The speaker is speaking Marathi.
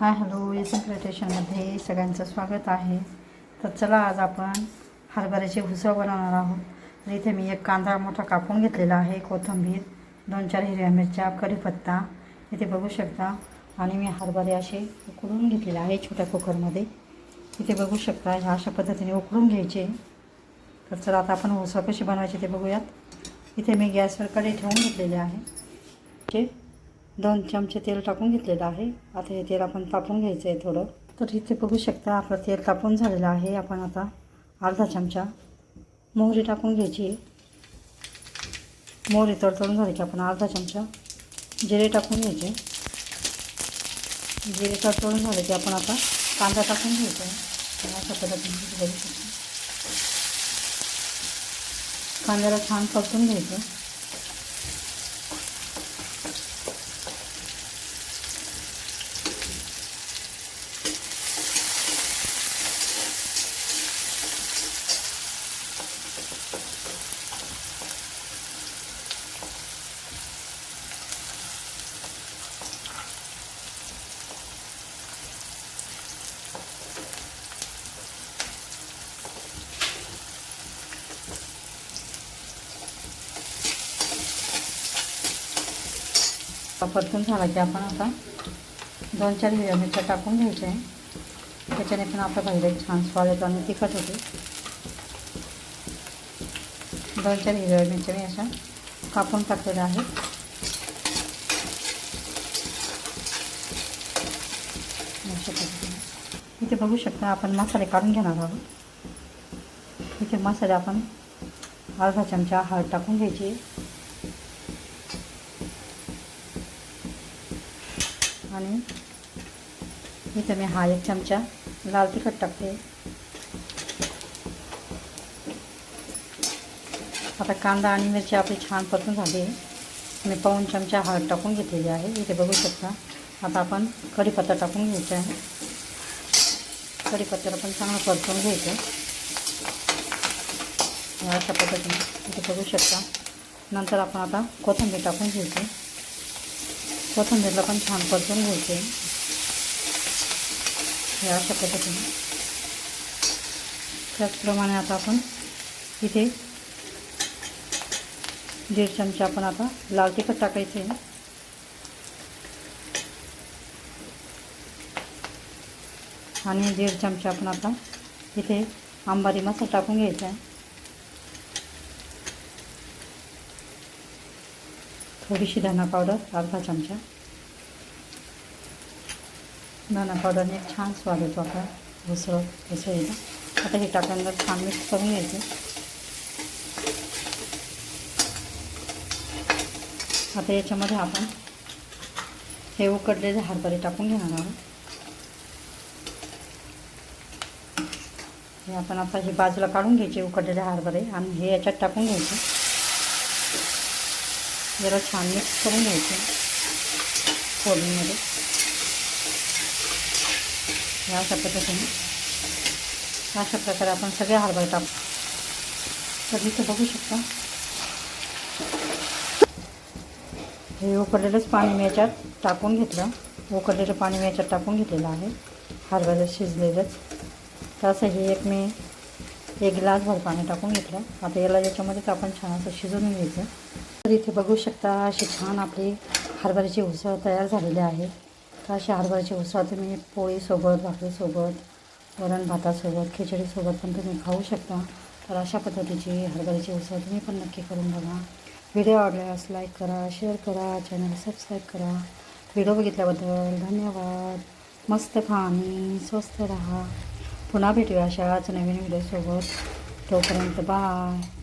Hi hello. एस क्रिएटेशनमध्ये सगळ्यांचं स्वागत आहे. तर चला आज आपण हरभऱ्याची उसळ बनवणार आहोत. तर इथे मी एक कांदा मोठा कापून घेतलेला आहे कोथिंबीर दोन चार हिरव्या मिरच्या कढीपत्ता. इथे बघू शकता. आणि मी हरभरे असे उकडून घेतलेले आहे छोट्या कुकरमध्ये. इथे बघू शकता ह्या अशा पद्धतीने उकळून घ्यायचे. तर चला आता आपण उसळ कशी बनवायची ते बघूयात. इथे मी गॅसवर कडे ठेवून घेतलेले आहे. ते दोन चमचे तेल टाकून घेतलेलं आहे. आता हे तेल आपण तापून घ्यायचं आहे थोडं. तर इथे बघू शकता आपलं तेल तापून झालेलं आहे. आपण आता अर्धा चमचा मोहरी टाकून घ्यायची. आहे मोहरी तडतडून झाली की आपण अर्धा चमचा जिरे टाकून घ्यायचे. जिरे तडतडून झाले की आपण आता कांदा टाकून घ्यायचा. आहे अशा पद्धतीने बघू कांद्याला छान परतून घ्यायचं. परतून झाला की आपण आता दोन चार हिरव्या मिरच्या टाकून घ्यायच्या आहे त्याच्याने पण आपल्या भाजीला एक छान स्वाद येतो आणि तिखट होते. दोन चार हिरव्या मिरच्या मी अशा कापून टाकलेल्या आहेत. इथे बघू शकता आपण मसाले काढून घेणार आहोत. इथे मसाले आपण अर्धा चमचा हळद टाकून घ्यायची. आणि इथं मी हा एक चमचा लाल तिखट टाकते आता कांदा आणि मिरची छान आहे मी पाऊन चमचा हळद टाकून घेतलेली आहे शकता आता आपण कढीपत्ता टाकून घ्यायचा आहे कढीपत्त्याला घ्यायचं अशा पद्धतीने इथे बघू शकता नंतर आपण आता कोथिंबीर टाकून घ्यायची कोथिंबीरला पण छान परतून घ्यायचे. हे अशा पद्धतीने. त्याचप्रमाणे आता आपण इथे दीड चमचा आपण आता लाल तिखट टाकायचे. आणि दीड चमचा आपण आता इथे आंबारी मसाला टाकून घ्यायचा आहे. थोडीशी धना पावडर अर्धा चमचा. धना पावडरने छान स्वाद येतो आपला घुसळ घुसळीला आता हे टाकल्यानंतर छान मिक्स करून घ्यायचं. आता याच्यामध्ये आपण हे उकडलेले हरभरे टाकून घेणार आहोत. हे आपण आता हे बाजूला काढून घ्यायचे उकडलेले हरभरे आणि हे याच्यात टाकून घ्यायचे. जरा छान मिक्स करून घ्यायचं फोडणीमध्ये. या अशा पद्धतीने. अशा प्रकारे आपण सगळे हरभरे टाकू. तर इथे बघू शकता. हे उकडलेलंच पाणी मी याच्यात टाकून घेतलं. उकडलेलं पाणी मी याच्यात टाकून घेतलेलं आहे. हरभऱ्या शिजलेलंच. तर असं हे एक मी एक ग्लासभर पाणी टाकून घेतलं. आता याला याच्यामध्येच आपण छान असं शिजवून घ्यायचं. तर इथे बघू शकता अशी छान आपली हरभऱ्याची उसळ तयार झालेली आहे. तर अशी हरभऱ्याची उसळ तुम्ही पोळीसोबत भाकरीसोबत वरण भातासोबत खिचडीसोबत पण तुम्ही खाऊ शकता. तर अशा पद्धतीची हरभऱ्याची उसळ तुम्ही पण नक्की करून बघा. व्हिडिओ आवडल्यास लाईक करा शेअर करा चॅनल सबस्क्राईब करा. व्हिडिओ बघितल्याबद्दल धन्यवाद. मस्त खा आणि स्वस्त राहा. पुन्हा भेटूया अशाच नवीन व्हिडिओसोबत. तोपर्यंत बाय.